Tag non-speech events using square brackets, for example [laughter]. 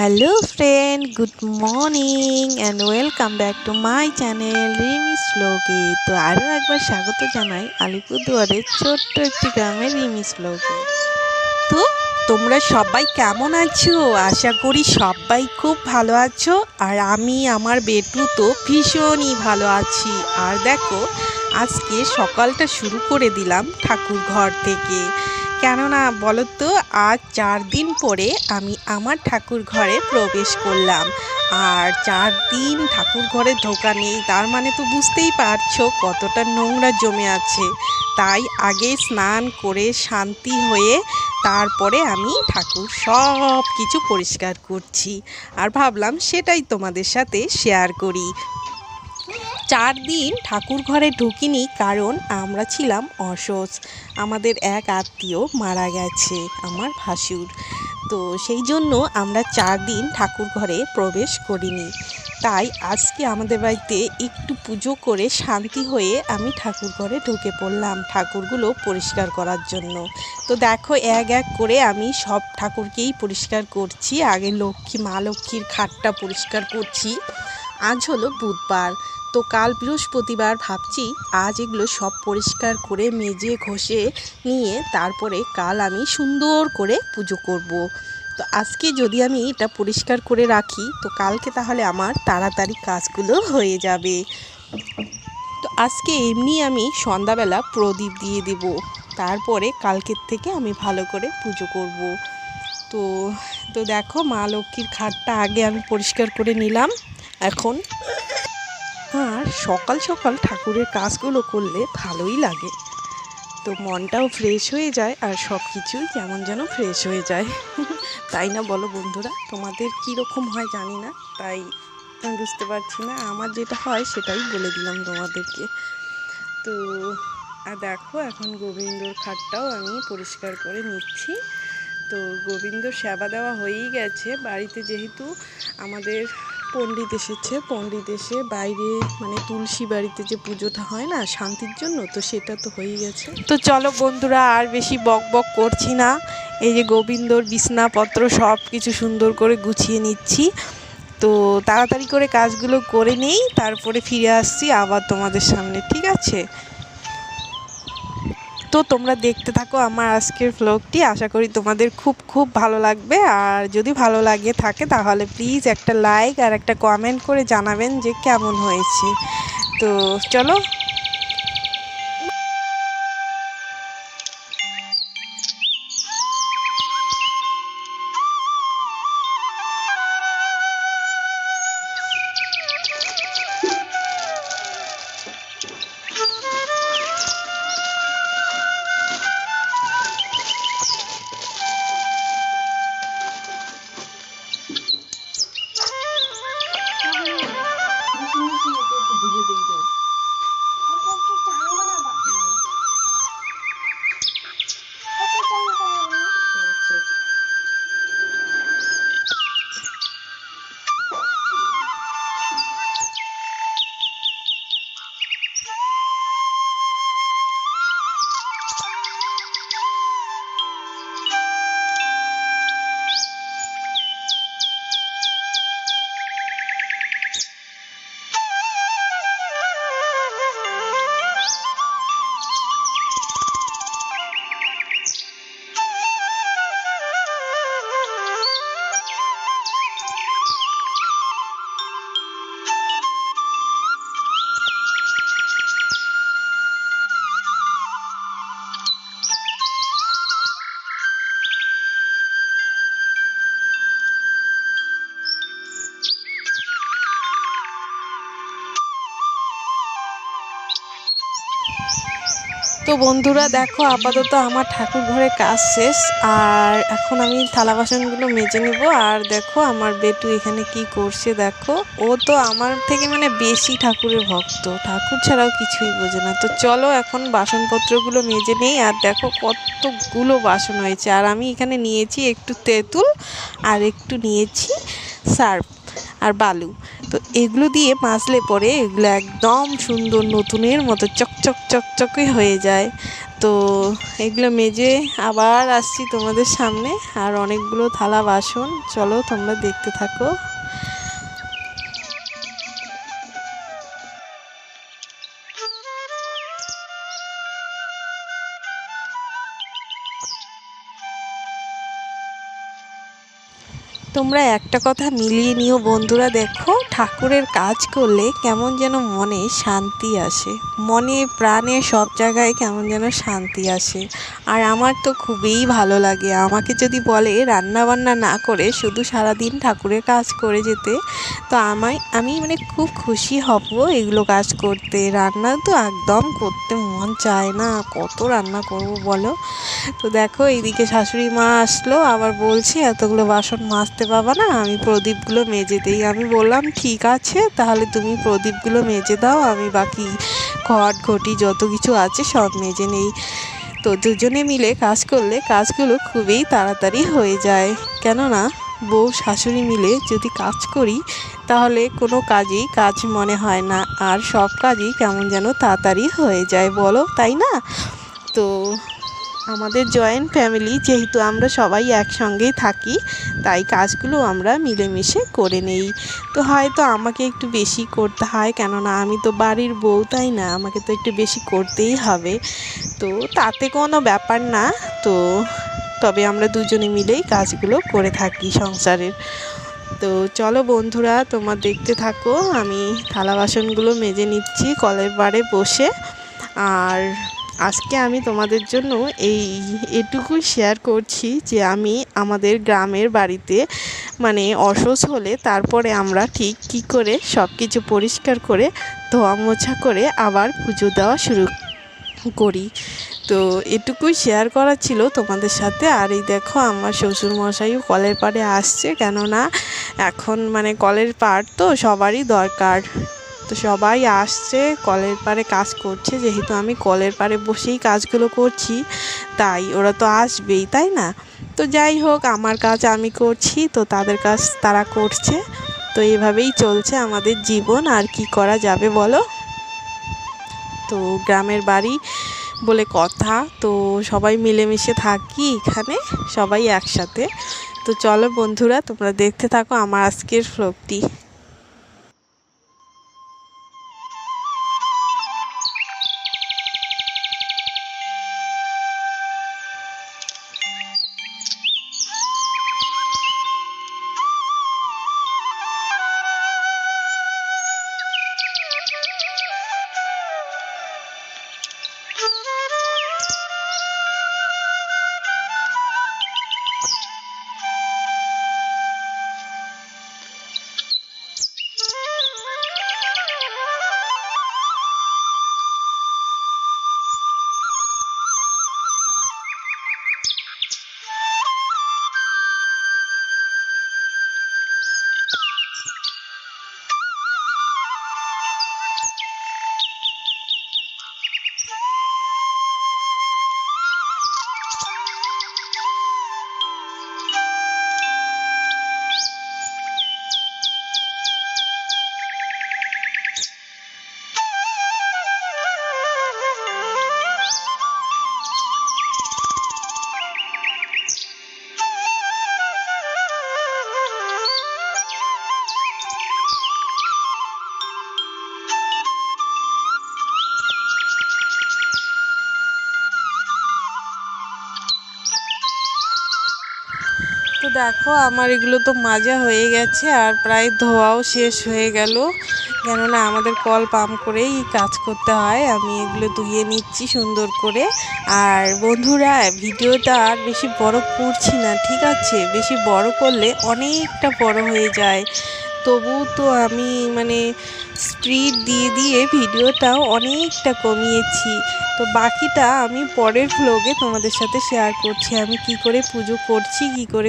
Hello friend good morning and welcome back to my channel Rimi's ব্লগে তো আরও একবার স্বাগত জানাই আলিপুরদুয়ারের ছোট্ট একটি গ্রামের রিমিস ব্লগে তো তোমরা সবাই কেমন আছো? আশা করি সবাই খুব ভালো আছো। আর আমি, আমার বেটু তো ভীষণই ভালো আছি। আর দেখো, আজকে সকালটা শুরু করে দিলাম ঠাকুর ঘর থেকে। কেননা বলো তো আজ চার দিন পরে আমি আমার ঠাকুর ঘরে প্রবেশ করলাম। আর চার দিন ঠাকুর ঘরে ঢোকা নেই, তার মানে তো বুঝতেই পারছ কতটা নোংরা জমে আছে। তাই আগে স্নান করে শান্তি হয়ে তারপরে আমি ঠাকুর সব কিছু পরিষ্কার করছি। আর ভাবলাম সেটাই তোমাদের সাথে শেয়ার করি। চার দিন ঠাকুর ঘরে ঢুকিনি কারণ আমরা ছিলাম অসুস্থ আমাদের এক আত্মীয় মারা গেছে, আমার ভাসুর। তো সেই জন্য আমরা চার দিন ঠাকুর ঘরে প্রবেশ করিনি। তাই আজকে আমাদের বাড়িতে একটু পুজো করে শান্তি হয়ে আমি ঠাকুর ঘরে ঢুকে পড়লাম ঠাকুরগুলো পরিষ্কার করার জন্য। তো দেখো এক এক করে আমি সব ঠাকুরকেই পরিষ্কার করছি, আগে লক্ষ্মী, মা লক্ষ্মীর খাটটা পরিষ্কার করছি। আজ হলো বুধবার। তো কাল বৃহস্পতিবার ভাবছি আজ এগুলো সব পরিষ্কার করে মেজে ঘষে নিয়ে তারপরে কাল আমি সুন্দর করে পুজো করব। তো আজকে যদি আমি এটা পরিষ্কার করে রাখি, তো কালকে তাহলে আমার তাড়াতাড়ি কাজগুলো হয়ে যাবে তো আজকে এমনি আমি সন্ধ্যাবেলা প্রদীপ দিয়ে দেব, তারপরে কালকের থেকে আমি ভালো করে পুজো করব। তো তো দেখো মা লক্ষ্মীর খাটটা আগে আমি পরিষ্কার করে নিলাম, এখন আর সকাল সকাল ঠাকুরের কাজগুলো করলে ভালোই লাগে। তো মনটাও ফ্রেশ হয়ে যায় আর সব কিছুই কেমন যেন ফ্রেশ হয়ে যায়। [laughs] তাই না বলো বন্ধুরা? তোমাদের কীরকম হয় জানি না, তাই আমি বুঝতে পারছি না। আমার যেটা হয় সেটাই বলে দিলাম তোমাদেরকে। তো, আর দেখো এখন গোবিন্দর খাটটাও আমি পরিষ্কার করে নিচ্ছি। তো গোবিন্দর সেবা দেওয়া হয়েই গেছে। বাড়িতে যেহেতু আমাদের পণ্ডিত এসেছে। পণ্ডিত এসে বাইরে মানে তুলসী বাড়িতে যে পুজোটা হয় না, শান্তির জন্য, তো সেটা তো হয়েই গেছে। তো চলো বন্ধুরা, আর বেশি বক বক করছি না। এই যে গোবিন্দর বিছনাপত্র সব কিছু সুন্দর করে গুছিয়ে নিচ্ছি। তো তাড়াতাড়ি করে কাজগুলো করে নেই, তারপরে ফিরে আসছি আবার তোমাদের সামনে, ঠিক আছে? তো তোমরা দেখতে থাকো আমার আজকের ভ্লগটি আশা করি তোমাদের খুব খুব ভালো লাগবে। আর যদি ভালো লাগে থাকে, তাহলে প্লিজ একটা লাইক আর একটা কমেন্ট করে জানাবেন যে কেমন হয়েছে। তো চলো তো বন্ধুরা দেখো, আপাতত আমার ঠাকুর ঘরে কাজ শেষ, আর এখন আমি থালা বাসনগুলো মেজে নেব। আর দেখো, আমার বেটু এখানে কি করছে দেখো। ও তো আমার থেকে মানে বেশি ঠাকুরের ভক্ত। ঠাকুর ছাড়াও কিছুই বোঝে না। তো চলো এখন বাসনপত্রগুলো মেজে নেই। আর দেখো, কতগুলো বাসন হয়েছে। আর আমি এখানে নিয়েছি একটু তেঁতুল আর একটু নিয়েছি সার্ফ আর বালু। তো এগুলো দিয়ে মাজলে পরে এগুলো একদম সুন্দর নতুনের মতো চকচক চকচকে হয়ে যায়। তো এগুলো মেজে আবার আসছি তোমাদের সামনে। আর অনেকগুলো থালা বাসন। চলো তোমরা দেখতে থাকো। তোমরা একটা কথা মিলিয়ে নিও বন্ধুরা, দেখো ঠাকুরের কাজ করলে কেমন যেন মনে শান্তি আসে। মনে প্রাণে সব জায়গায় কেমন যেন শান্তি আসে। আর আমার তো খুবই ভালো লাগে। আমাকে যদি বলে রান্না বান্না না করে শুধু সারাদিন ঠাকুরের কাজ করে যেতে, তো আমায়, আমি মানে খুব খুশি হব এগুলো কাজ করতে। রান্না তো একদম করতে মন চায় না, কত রান্না করব বলো? তো দেখো, এইদিকে শাশুড়ি মা আসলো, আবার বলছে, এতগুলো বাসন মাজতে পাবা না? আমি প্রদীপগুলো মেজে দিই। আমি বললাম, ঠিক আছে, তাহলে তুমি প্রদীপগুলো মেজে দাও, আমি বাকি ঘট ঘটি, যত কিছু আছে সব মেজে নেই। তো দুজনে মিলে কাজ করলে, কাজগুলো খুবই তাড়াতাড়ি হয়ে যায়। কেননা বউ, শাশুড়ি মিলে যদি কাজ করি, তাহলে কোনো কাজই কাজ মনে হয় না। আর সব কাজই কেমন যেন তাড়াতাড়ি হয়ে যায়, বলো, তাই না? তো আমাদের জয়েন্ট ফ্যামিলি যেহেতু আমরা সবাই একসঙ্গেই থাকি, তাই কাজগুলো আমরা মিলেমিশে করে নেই। তো হয়তো আমাকে একটু বেশি করতে হয়, কেননা আমি তো বাড়ির বউ, তাই না? আমাকে তো একটু বেশি করতেই হবে। তো তাতে কোনো ব্যাপার না। তো তবে আমরা দুজনে মিলেই কাজগুলো করে থাকি সংসারের। তো চলো বন্ধুরা, তোমার দেখতে থাকো, আমি থালা বাসনগুলো মেজে নিচ্ছি কলের বারে বসে। আর আজকে আমি তোমাদের জন্য এই এটুকুই শেয়ার করছি যে আমি আমাদের গ্রামের বাড়িতে মানে অসুস্থ হলে তারপরে আমরা ঠিক কী করে সব কিছু পরিষ্কার করে, ধোয়া মোছা করে আবার পুজো দেওয়া শুরু করি। তো এটুকুই শেয়ার করা ছিল তোমাদের সাথে। আর এই দেখো আমার শ্বশুরমশাইও কলের পাড়ে আসছে, কেননা এখন মানে কলের পাড় তো সবারই দরকার। তো সবাই আসছে, কলের পাড়ে কাজ করছে। যেহেতু আমি কলের পাড়ে বসেই কাজগুলো করছি, তাই ওরা তো আসবেই, তাই না? তো যাই হোক, আমার কাজ আমি করছি, তো তাদের কাজ তারা করছে। তো এভাবেই চলছে আমাদের জীবন। আর কি করা যাবে বলো? তো গ্রামের বাড়ি বলে কথা। তো সবাই মিলেমিশে থাকি এখানে, সবাই একসাথে। তো চলো বন্ধুরা, তোমরা দেখতে থাকো আমার আজকের ফ্লোকটি তো দেখো, আমার এগুলো তো মাজা হয়ে গেছে আর প্রায় ধোয়াও শেষ হয়ে গেল। কেননা আমাদের কল পাম্প করেই কাজ করতে হয়। আমি এগুলো ধুয়ে নিচ্ছি সুন্দর করে। আর বন্ধুরা, ভিডিওটা আর বেশি বড় করছি না, ঠিক আছে? বেশি বড় করলে অনেকটা বড় হয়ে যায়। তবু তো আমি মানে স্পিড দিয়ে দিয়ে ভিডিওটাও অনেকটা কমিয়েছি। তো বাকিটা আমি পরের ভ্লগে তোমাদের সাথে শেয়ার করছি। আমি কি করে পুজো করছি, কি করে